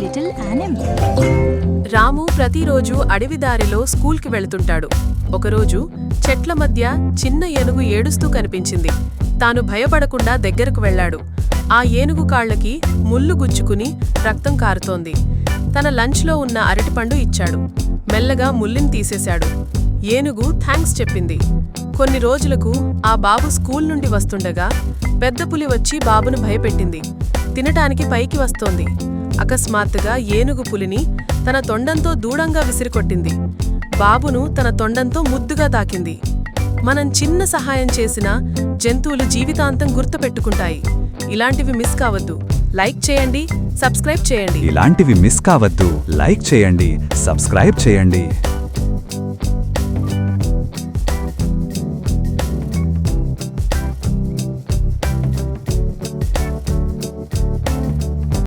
Little animal రాము ప్రతిరోజు అడవి దారిలో స్కూల్కి వెళుతుంటాడు. ఒకరోజు చెట్ల మధ్య చిన్న ఏనుగు ఏడుస్తూ కనిపించింది. తాను భయపడకుండా దగ్గరకు వెళ్ళాడు. ఆ ఏనుగు కాళ్ళకి ముళ్ళు గుచ్చుకుని రక్తం కారుతోంది. తన లంచ్లో ఉన్న అరటిపండు ఇచ్చాడు. మెల్లగా ముల్లిని తీసేశాడు. ఏనుగు థ్యాంక్స్ చెప్పింది. కొన్ని రోజులకు ఆ బాబు స్కూల్ నుండి వస్తుండగా పెద్ద పులి వచ్చి బాబును భయపెట్టింది. తినటానికి పైకి వస్తోంది. అకస్మాత్తుగా ఏనుగు పులిని తన తొండంతో దూడంగా విసిరికొట్టింది. బాబును తన తొండంతో ముద్దుగా తాకింది. మనం చిన్న సహాయం చేసినా జంతువులు జీవితాంతం గుర్తుపెట్టుకుంటాయి. ఇలాంటివి మిస్ కావద్దు. లైక్ చేయండి సబ్స్క్రైబ్ చేయండి. ఇలాంటివి మిస్ కావద్దు. లైక్ చేయండి సబ్స్క్రైబ్ చేయండి.